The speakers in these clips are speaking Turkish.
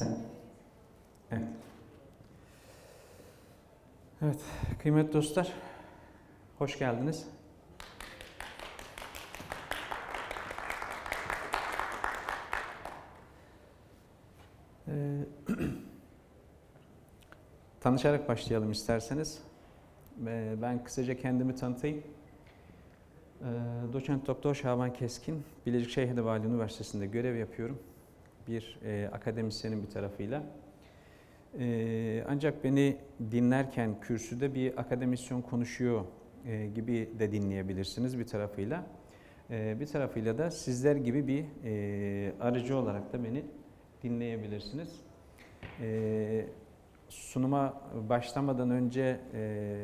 Sen. Evet. Evet, kıymetli dostlar, hoş geldiniz. Ee, tanışarak başlayalım isterseniz. Ee, Ben kısaca kendimi tanıtayım. Ee, Doçent Doktor Şaban Keskin, Bilecik Şeyh Edebali Üniversitesi'nde görev yapıyorum. Bir e, akademisyenin bir tarafıyla. Ee, ancak beni dinlerken kürsüde bir akademisyen konuşuyor e, gibi de dinleyebilirsiniz bir tarafıyla. Ee, bir tarafıyla da sizler gibi bir e, aracı olarak da beni dinleyebilirsiniz. Ee, sunuma başlamadan önce e,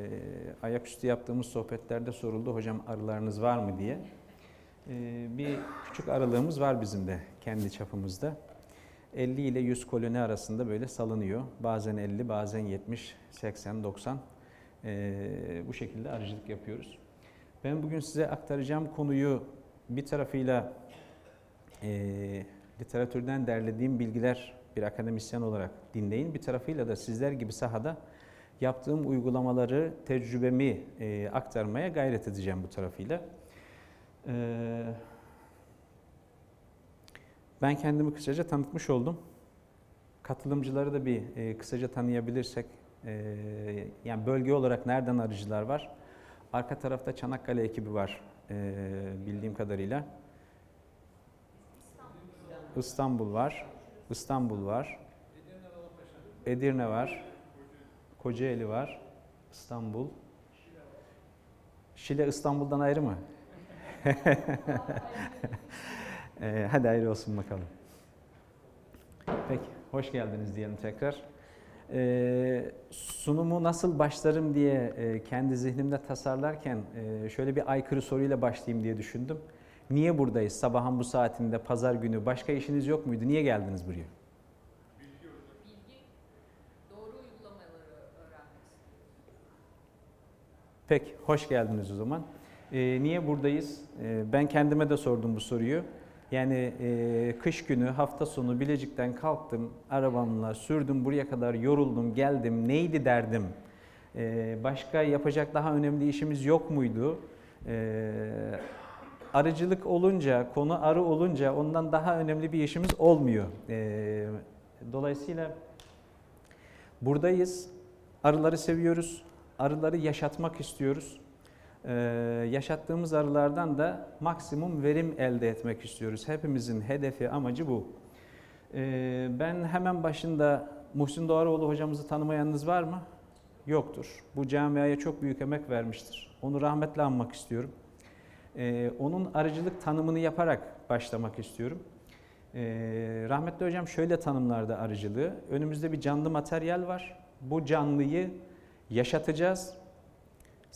ayaküstü yaptığımız sohbetlerde soruldu hocam arılarınız var mı diye. Ee, bir küçük aralığımız var bizim de kendi çapımızda. 50 ile 100 koloni arasında böyle salınıyor. Bazen 50, bazen 70, 80, 90 ee, bu şekilde arıcılık yapıyoruz. Ben bugün size aktaracağım konuyu bir tarafıyla e, literatürden derlediğim bilgiler bir akademisyen olarak dinleyin. Bir tarafıyla da sizler gibi sahada yaptığım uygulamaları, tecrübemi e, aktarmaya gayret edeceğim bu tarafıyla. Ee, ben kendimi kısaca tanıtmış oldum. Katılımcıları da bir e, kısaca tanıyabilirsek, e, yani bölge olarak nereden arıcılar var? Arka tarafta Çanakkale ekibi var e, bildiğim kadarıyla. İstanbul var, İstanbul var, Edirne var, Kocaeli var, İstanbul. Şile İstanbul'dan ayrı mı? Ee, hadi ayrı olsun bakalım. Peki, hoş geldiniz diyelim tekrar. Ee, sunumu nasıl başlarım diye e, kendi zihnimde tasarlarken e, şöyle bir aykırı soruyla başlayayım diye düşündüm. Niye buradayız sabahın bu saatinde pazar günü? Başka işiniz yok muydu? Niye geldiniz buraya? Peki, hoş geldiniz o zaman. Ee, niye buradayız? Ee, ben kendime de sordum bu soruyu. Yani e, kış günü, hafta sonu Bilecik'ten kalktım, arabamla sürdüm buraya kadar yoruldum, geldim. Neydi derdim? Ee, başka yapacak daha önemli işimiz yok muydu? Ee, arıcılık olunca, konu arı olunca ondan daha önemli bir işimiz olmuyor. Ee, dolayısıyla buradayız, arıları seviyoruz, arıları yaşatmak istiyoruz. Ee, yaşattığımız arılardan da maksimum verim elde etmek istiyoruz. Hepimizin hedefi, amacı bu. Ee, ben hemen başında Muhsin Doğaroğlu hocamızı tanımayanınız var mı? Yoktur. Bu camiaya çok büyük emek vermiştir. Onu rahmetle anmak istiyorum. Ee, onun arıcılık tanımını yaparak başlamak istiyorum. Rahmetli hocam şöyle tanımlardı arıcılığı. Önümüzde bir canlı materyal var. Bu canlıyı yaşatacağız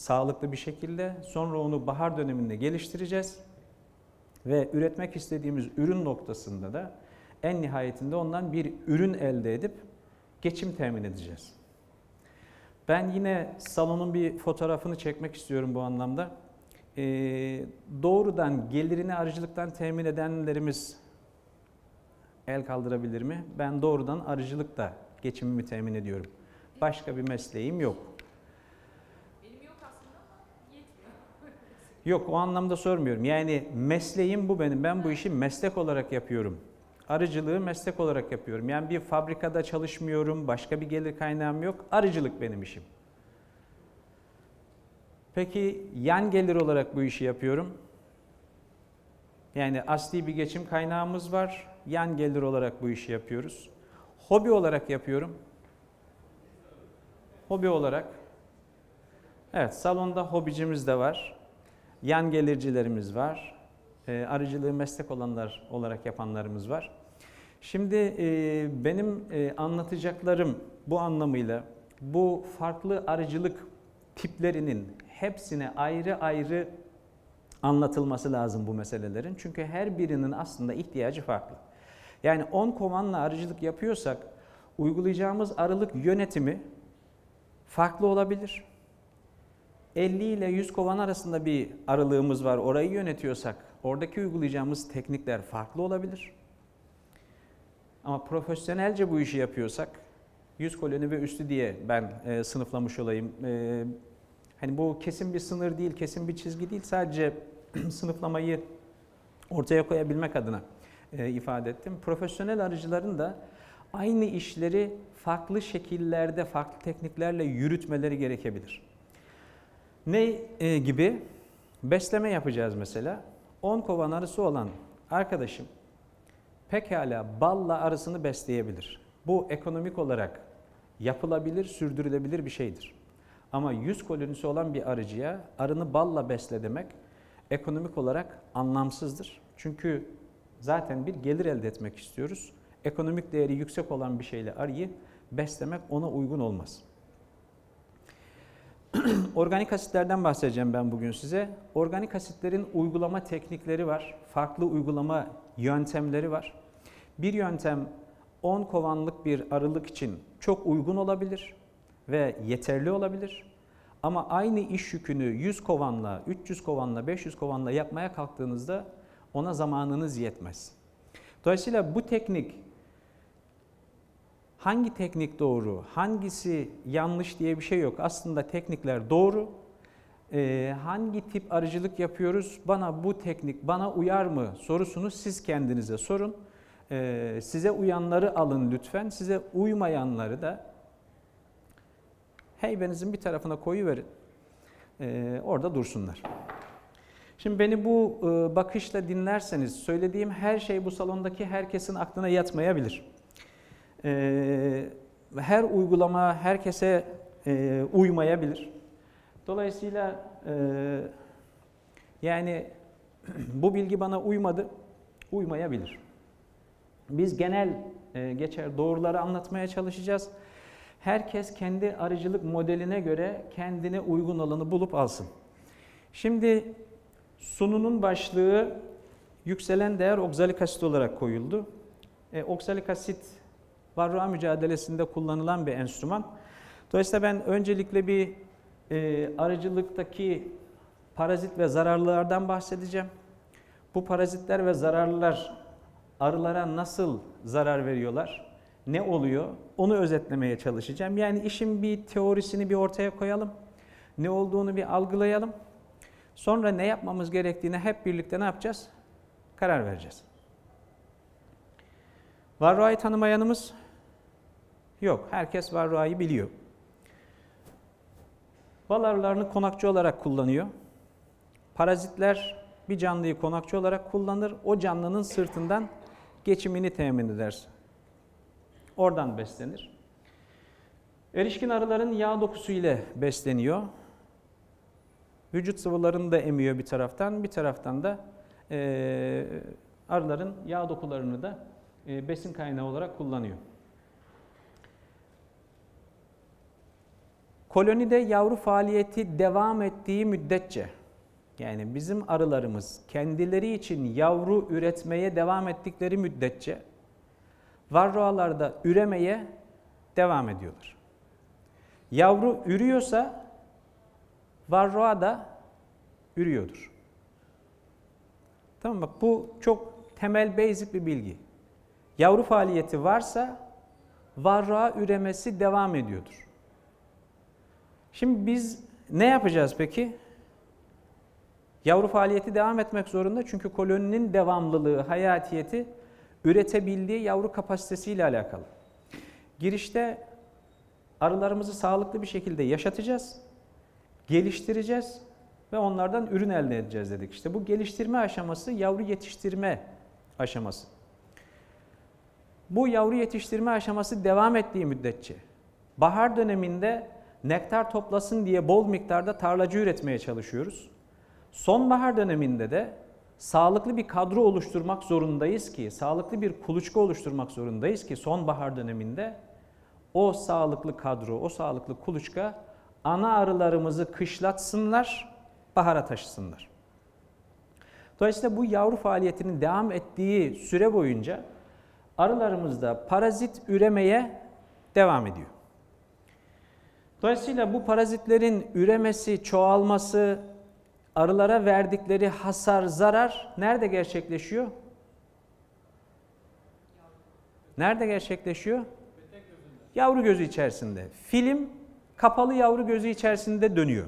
sağlıklı bir şekilde. Sonra onu bahar döneminde geliştireceğiz. Ve üretmek istediğimiz ürün noktasında da en nihayetinde ondan bir ürün elde edip geçim temin edeceğiz. Ben yine salonun bir fotoğrafını çekmek istiyorum bu anlamda. Ee, doğrudan gelirini arıcılıktan temin edenlerimiz el kaldırabilir mi? Ben doğrudan arıcılıkla geçimimi temin ediyorum. Başka bir mesleğim yok. Benim yok aslında ama yetmiyor. Yok o anlamda sormuyorum. Yani mesleğim bu benim. Ben bu işi meslek olarak yapıyorum. Arıcılığı meslek olarak yapıyorum. Yani bir fabrikada çalışmıyorum, başka bir gelir kaynağım yok. Arıcılık benim işim. Peki yan gelir olarak bu işi yapıyorum. Yani asli bir geçim kaynağımız var. Yan gelir olarak bu işi yapıyoruz. Hobi olarak yapıyorum. Hobi olarak. Evet, salonda hobicimiz de var. Yan gelircilerimiz var. E, arıcılığı meslek olanlar olarak yapanlarımız var. Şimdi e, benim e, anlatacaklarım bu anlamıyla bu farklı arıcılık tiplerinin hepsine ayrı ayrı anlatılması lazım bu meselelerin. Çünkü her birinin aslında ihtiyacı farklı. Yani 10 kovanla arıcılık yapıyorsak uygulayacağımız arılık yönetimi farklı olabilir. 50 ile 100 kovan arasında bir aralığımız var. Orayı yönetiyorsak oradaki uygulayacağımız teknikler farklı olabilir. Ama profesyonelce bu işi yapıyorsak 100 koloni ve üstü diye ben e, sınıflamış olayım. E, hani bu kesin bir sınır değil, kesin bir çizgi değil. Sadece sınıflamayı ortaya koyabilmek adına e, ifade ettim. Profesyonel arıcıların da aynı işleri farklı şekillerde, farklı tekniklerle yürütmeleri gerekebilir. Ne e, gibi? Besleme yapacağız mesela. 10 kovan arısı olan arkadaşım pekala balla arısını besleyebilir. Bu ekonomik olarak yapılabilir, sürdürülebilir bir şeydir. Ama 100 kolonisi olan bir arıcıya arını balla besle demek ekonomik olarak anlamsızdır. Çünkü zaten bir gelir elde etmek istiyoruz. Ekonomik değeri yüksek olan bir şeyle arıyı beslemek ona uygun olmaz. Organik asitlerden bahsedeceğim ben bugün size. Organik asitlerin uygulama teknikleri var. Farklı uygulama yöntemleri var. Bir yöntem 10 kovanlık bir arılık için çok uygun olabilir ve yeterli olabilir. Ama aynı iş yükünü 100 kovanla, 300 kovanla, 500 kovanla yapmaya kalktığınızda ona zamanınız yetmez. Dolayısıyla bu teknik hangi teknik doğru, hangisi yanlış diye bir şey yok. Aslında teknikler doğru. Ee, hangi tip arıcılık yapıyoruz? Bana bu teknik bana uyar mı sorusunu siz kendinize sorun. Ee, size uyanları alın lütfen. Size uymayanları da heybenizin bir tarafına koyuverin. Ee, orada dursunlar. Şimdi beni bu e, bakışla dinlerseniz söylediğim her şey bu salondaki herkesin aklına yatmayabilir. Ee, her uygulama herkese e, uymayabilir. Dolayısıyla e, yani bu bilgi bana uymadı, uymayabilir. Biz genel e, geçer doğruları anlatmaya çalışacağız. Herkes kendi arıcılık modeline göre kendine uygun olanı bulup alsın. Şimdi sununun başlığı yükselen değer oksalik asit olarak koyuldu. E, oksalik asit varroa mücadelesinde kullanılan bir enstrüman. Dolayısıyla ben öncelikle bir e, arıcılıktaki parazit ve zararlılardan bahsedeceğim. Bu parazitler ve zararlılar arılara nasıl zarar veriyorlar? Ne oluyor? Onu özetlemeye çalışacağım. Yani işin bir teorisini bir ortaya koyalım. Ne olduğunu bir algılayalım. Sonra ne yapmamız gerektiğine hep birlikte ne yapacağız? Karar vereceğiz. Varroa'yı tanımayanımız yok. Herkes varroa'yı biliyor. Bal arılarını konakçı olarak kullanıyor. Parazitler bir canlıyı konakçı olarak kullanır. O canlının sırtından geçimini temin eder. Oradan beslenir. Erişkin arıların yağ dokusu ile besleniyor. Vücut sıvılarını da emiyor bir taraftan, bir taraftan da e, arıların yağ dokularını da e, besin kaynağı olarak kullanıyor. Kolonide yavru faaliyeti devam ettiği müddetçe yani bizim arılarımız kendileri için yavru üretmeye devam ettikleri müddetçe varroalarda üremeye devam ediyorlar. Yavru ürüyorsa varroa da ürüyordur. Tamam bak bu çok temel basic bir bilgi. Yavru faaliyeti varsa varroa üremesi devam ediyordur. Şimdi biz ne yapacağız peki? Yavru faaliyeti devam etmek zorunda çünkü koloninin devamlılığı, hayatiyeti üretebildiği yavru kapasitesiyle alakalı. Girişte arılarımızı sağlıklı bir şekilde yaşatacağız, geliştireceğiz ve onlardan ürün elde edeceğiz dedik. İşte bu geliştirme aşaması yavru yetiştirme aşaması. Bu yavru yetiştirme aşaması devam ettiği müddetçe bahar döneminde nektar toplasın diye bol miktarda tarlacı üretmeye çalışıyoruz. Sonbahar döneminde de sağlıklı bir kadro oluşturmak zorundayız ki, sağlıklı bir kuluçka oluşturmak zorundayız ki sonbahar döneminde o sağlıklı kadro, o sağlıklı kuluçka ana arılarımızı kışlatsınlar, bahara taşısınlar. Dolayısıyla bu yavru faaliyetinin devam ettiği süre boyunca arılarımızda parazit üremeye devam ediyor. Dolayısıyla bu parazitlerin üremesi, çoğalması, arılara verdikleri hasar, zarar nerede gerçekleşiyor? Nerede gerçekleşiyor? Yavru gözü içerisinde. Film kapalı yavru gözü içerisinde dönüyor.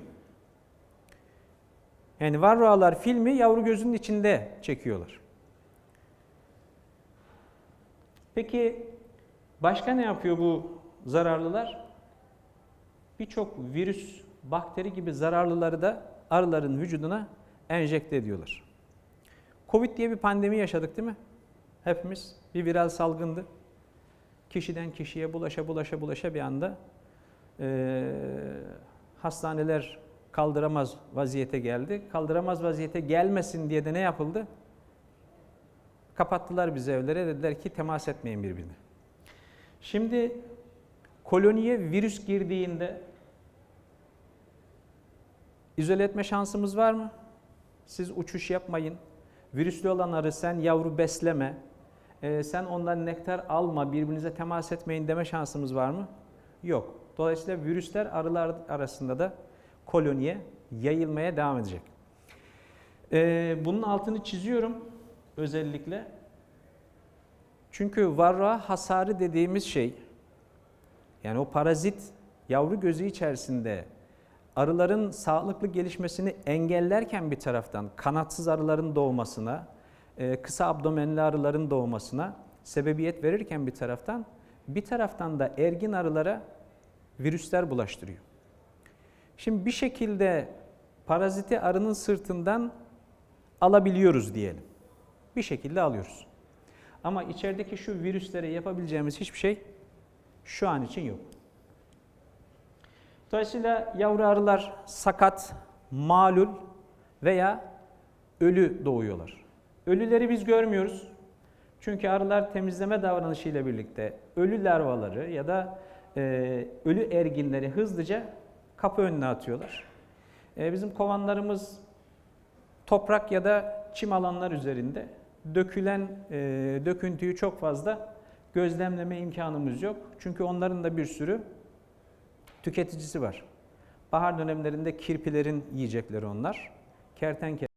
Yani varroalar filmi yavru gözünün içinde çekiyorlar. Peki başka ne yapıyor bu zararlılar? Birçok virüs, bakteri gibi zararlıları da arıların vücuduna enjekte ediyorlar. Covid diye bir pandemi yaşadık değil mi? Hepimiz bir viral salgındı. Kişiden kişiye bulaşa bulaşa bulaşa bir anda eee, hastaneler kaldıramaz vaziyete geldi. Kaldıramaz vaziyete gelmesin diye de ne yapıldı? Kapattılar bizi evlere dediler ki temas etmeyin birbirine. Şimdi koloniye virüs girdiğinde izole etme şansımız var mı? Siz uçuş yapmayın. Virüslü olan arı sen yavru besleme. Ee, sen ondan nektar alma, birbirinize temas etmeyin deme şansımız var mı? Yok. Dolayısıyla virüsler arılar arasında da koloniye yayılmaya devam edecek. Ee, bunun altını çiziyorum özellikle. Çünkü varroa hasarı dediğimiz şey, yani o parazit yavru gözü içerisinde arıların sağlıklı gelişmesini engellerken bir taraftan kanatsız arıların doğmasına, e, kısa abdomenli arıların doğmasına sebebiyet verirken bir taraftan, bir taraftan da ergin arılara virüsler bulaştırıyor. Şimdi bir şekilde paraziti arının sırtından alabiliyoruz diyelim. Bir şekilde alıyoruz. Ama içerideki şu virüslere yapabileceğimiz hiçbir şey şu an için yok. Dolayısıyla yavru arılar sakat, malul veya ölü doğuyorlar. Ölüleri biz görmüyoruz. Çünkü arılar temizleme davranışıyla birlikte ölü larvaları ya da e, ölü erginleri hızlıca kapı önüne atıyorlar. E, bizim kovanlarımız toprak ya da çim alanlar üzerinde dökülen e, döküntüyü çok fazla gözlemleme imkanımız yok. Çünkü onların da bir sürü tüketicisi var. Bahar dönemlerinde kirpilerin yiyecekleri onlar. Kertenkele